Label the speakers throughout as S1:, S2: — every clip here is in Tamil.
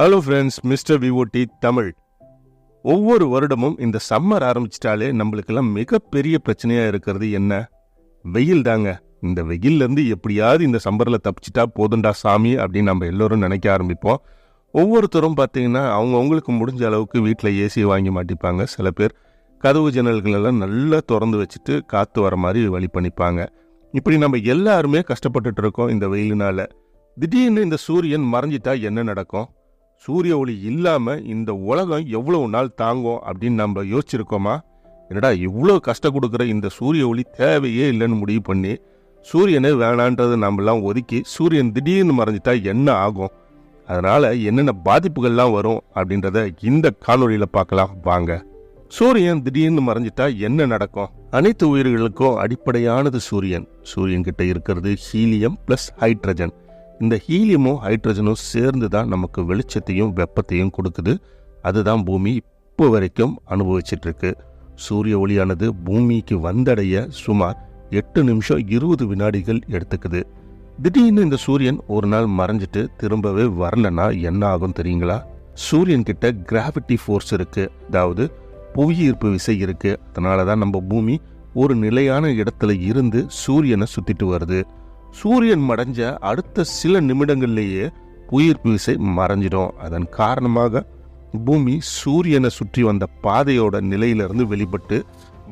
S1: Hello friends mister VOD Tamil. ஒவ்வொரு வருடமும் இந்த சம்மர் ஆரம்பிச்சிட்டாலே நம்மளுக்கெல்லாம் மிகப்பெரிய பிரச்சனையாக இருக்கிறது என்ன? வெயில் தாங்க. இந்த வெயில்லேருந்து எப்படியாவது இந்த சம்மரில் தப்பிச்சிட்டா போதுண்டா சாமி அப்படின்னு நம்ம எல்லோரும் நினைக்க ஆரம்பிப்போம். ஒவ்வொருத்தரும் பார்த்தீங்கன்னா அவங்கவுங்களுக்கு முடிஞ்ச அளவுக்கு வீட்டில் ஏசி வாங்கி மாட்டிப்பாங்க. சில பேர் கதவு ஜன்னல்கள் எல்லாம் நல்லா திறந்து வச்சுட்டு காற்று வர மாதிரி வழி பண்ணிப்பாங்க. இப்படி நம்ம எல்லாருமே கஷ்டப்பட்டுட்டு இருக்கோம் இந்த வெயிலினால. திடீர்னு இந்த சூரியன் மறைஞ்சிட்டா என்ன நடக்கும்? சூரிய ஒளி இல்லாமல் இந்த உலகம் எவ்வளவு நாள் தாங்கும் அப்படின்னு நம்ம யோசிச்சிருக்கோமா? என்னடா இவ்வளோ கஷ்டம் கொடுக்குற இந்த சூரிய ஒளி தேவையே இல்லைன்னு முடிவு பண்ணி சூரியனே வேணான்றதை நம்மலாம் ஒதுக்கி சூரியன் திடீர்னு மறைஞ்சிட்டா என்ன ஆகும்? அதனால் என்னென்ன பாதிப்புகள்லாம் வரும் அப்படின்றத இந்த காணொலியில் பார்க்கலாம். வாங்க. சூரியன் திடீர்னு மறைஞ்சிட்டா என்ன நடக்கும்? அனைத்து உயிர்களுக்கும் அடிப்படையானது சூரியன். சூரியன் கிட்ட இருக்கிறது ஹீலியம் பிளஸ் ஹைட்ரஜன் இந்த ஹீலியமும் ஹைட்ரஜனும் சேர்ந்து தான் நமக்கு வெளிச்சத்தையும் வெப்பத்தையும் கொடுக்குது. அதுதான் பூமி இப்போ வரைக்கும் அனுபவிச்சிட்டு இருக்கு சூரிய ஒளியானது பூமிக்கு வந்தடைய சுமார் எட்டு நிமிஷம் இருபது வினாடிகள் எடுத்துக்குது. திடீர்னு இந்த சூரியன் ஒரு நாள் மறைஞ்சிட்டு திரும்பவே வரலன்னா என்ன ஆகும் தெரியுங்களா? சூரியன் கிட்ட கிராவிட்டி ஃபோர்ஸ் இருக்கு. அதாவது புவியீர்ப்பு விசை இருக்கு. அதனால தான் நம்ம பூமி ஒரு நிலையான இடத்துல இருந்து சூரியனை சுத்திட்டு வருது. சூரியன் மறைஞ்ச அடுத்த சில நிமிடங்கள்லேயே புவியீர்ப்பு விசை மறைஞ்சிடும். அதன் காரணமாக பூமி சூரியனை சுற்றி வந்த பாதையோட நிலையிலிருந்து வெளிப்பட்டு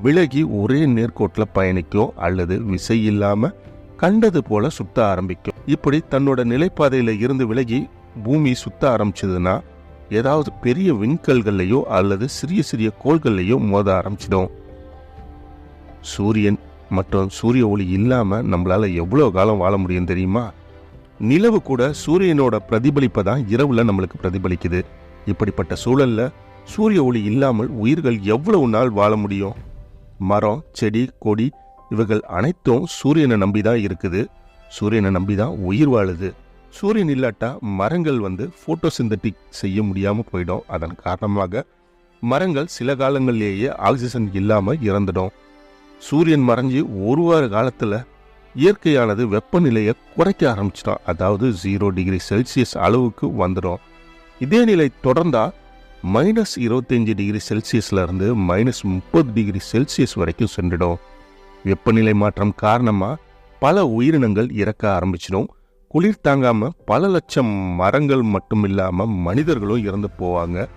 S1: விலகி ஒரே நேர்கோட்டில் பயணிக்கும் அல்லது விசை இல்லாமல் கண்டது போல சுத்த ஆரம்பிக்கும். இப்படி தன்னோட நிலைப்பாதையில் இருந்து விலகி பூமி சுத்த ஆரம்பிச்சதுன்னா ஏதாவது பெரிய விண்கல்கள்லையோ அல்லது சிறிய சிறிய கோள்கள்லையோ மோத ஆரம்பிச்சிடும். சூரியன் மற்றும் சூரிய ஒளி இல்லாமல் நம்மளால் எவ்வளோ காலம் வாழ முடியும் தெரியுமா? நிலவு கூட சூரியனோட பிரதிபலிப்பை தான் இரவில் நம்மளுக்கு பிரதிபலிக்குது. இப்படிப்பட்ட சூழலில் சூரிய ஒளி இல்லாமல் உயிர்கள் எவ்வளவு நாள் வாழ முடியும்? மரம் செடி கொடி இவைகள் அனைத்தும் சூரியனை நம்பி தான் இருக்குது. சூரியனை நம்பி தான் உயிர் வாழுது. சூரியன் இல்லாட்டா மரங்கள் வந்து ஃபோட்டோசிந்தட்டிக் செய்ய முடியாமல் போயிடும். அதன் காரணமாக மரங்கள் சில காலங்களிலேயே ஆக்சிஜன் இல்லாமல் இறந்துடும். சூரியன் மறைஞ்சு ஒரு வார காலத்தில் இயற்கையானது வெப்பநிலையை குறைக்க ஆரம்பிச்சிடும் அதாவது ஜீரோ டிகிரி செல்சியஸ் அளவுக்கு வந்துடும். இதே நிலை தொடர்ந்தால் மைனஸ் இருபத்தஞ்சி டிகிரி செல்சியஸ்லேருந்து மைனஸ் முப்பது டிகிரி செல்சியஸ் வரைக்கும் சென்றுடும். வெப்பநிலை மாற்றம் காரணமாக பல உயிரினங்கள் இறக்க ஆரம்பிச்சிடும். குளிர் தாங்காமல் பல லட்சம் மரங்கள் மட்டும் இல்லாமல் மனிதர்களும் இறந்து போவாங்க.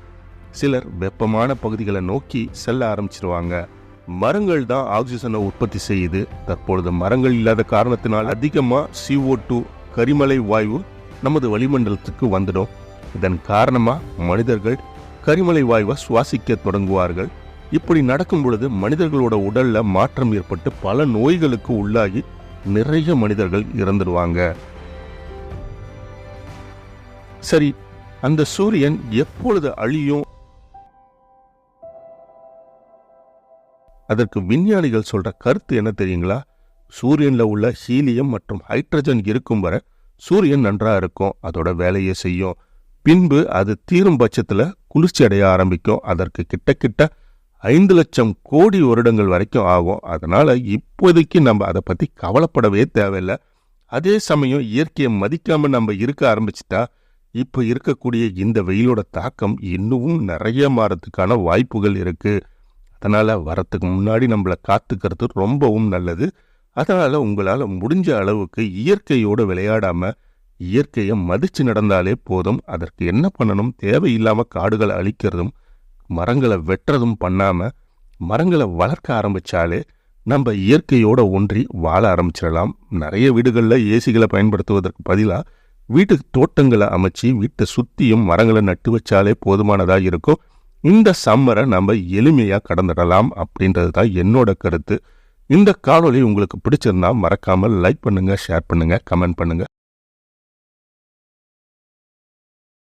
S1: சிலர் வெப்பமான பகுதிகளை நோக்கி செல்ல ஆரம்பிச்சிருவாங்க. மரங்கள் தான் ஆக்சிஜனை உற்பத்தி செய்யுது. தற்பொழுது மரங்கள் இல்லாத காரணத்தினால் அதிகமா CO2 டூ கரிமலை வாயு நமது வளிமண்டலத்துக்கு வந்துடும். இதன் காரணமா மனிதர்கள் கரிமலை வாயுவை சுவாசிக்க தொடங்குவார்கள். இப்படி நடக்கும் பொழுது மனிதர்களோட உடல்ல மாற்றம் ஏற்பட்டு பல நோய்களுக்கு உள்ளாகி நிறைய மனிதர்கள் இறந்துடுவாங்க. சரி அந்த சூரியன் எப்பொழுது அழியும்? அதற்கு விஞ்ஞானிகள் சொல்ற கருத்து என்ன தெரியுங்களா? சூரியன்ல உள்ள ஹீலியம் மற்றும் ஹைட்ரஜன் இருக்கும் வரை சூரியன் நன்றா இருக்கும் அதோட வேலையை செய்யும். பின்பு அது தீரும் பட்சத்துல குளிர்ச்சி அடைய ஆரம்பிக்கும். அதற்கு கிட்ட கிட்ட ஐந்து லட்சம் கோடி வருடங்கள் வரைக்கும் ஆகும். அதனால இப்போதைக்கு நம்ம அதை பத்தி கவலைப்படவே தேவையில்லை. அதே சமயம் இயற்கையை மதிக்காம நம்ம இருக்க ஆரம்பிச்சிட்டா இப்போ இருக்கக்கூடிய இந்த வெயிலோட தாக்கம் இன்னமும் நிறைய மாறதுக்கான வாய்ப்புகள் இருக்கு. அதனால வரத்துக்கு முன்னாடி நம்மளை காத்துக்கிறது ரொம்பவும் நல்லது. அதனால உங்களால முடிஞ்ச அளவுக்கு இயற்கையோட விளையாடாம இயற்கையை மதிச்சு நடந்தாலே போதும். அதற்கு என்ன பண்ணணும்? தேவையில்லாம காடுகளை அழிக்கிறதும் மரங்களை வெட்டுறதும் பண்ணாம மரங்களை வளர்க்க ஆரம்பிச்சாலே நம்ம இயற்கையோட ஒன்றி வாழ ஆரம்பிச்சிடலாம். நிறைய வீடுகளில் ஏசிகளை பயன்படுத்துவதற்கு பதிலாக வீட்டுக்கு தோட்டங்களை அமைச்சு வீட்டை சுத்தியும் மரங்களை நட்டு வச்சாலே போதுமானதா இருக்கும். இந்த சம்மரை நம்ம எளிமையா கடந்துடலாம் அப்படின்றது தான் என்னோட கருத்து. இந்த காணொலி உங்களுக்கு பிடிச்சிருந்தா மறக்காம லைக் பண்ணுங்க ஷேர் பண்ணுங்க கமெண்ட் பண்ணுங்க.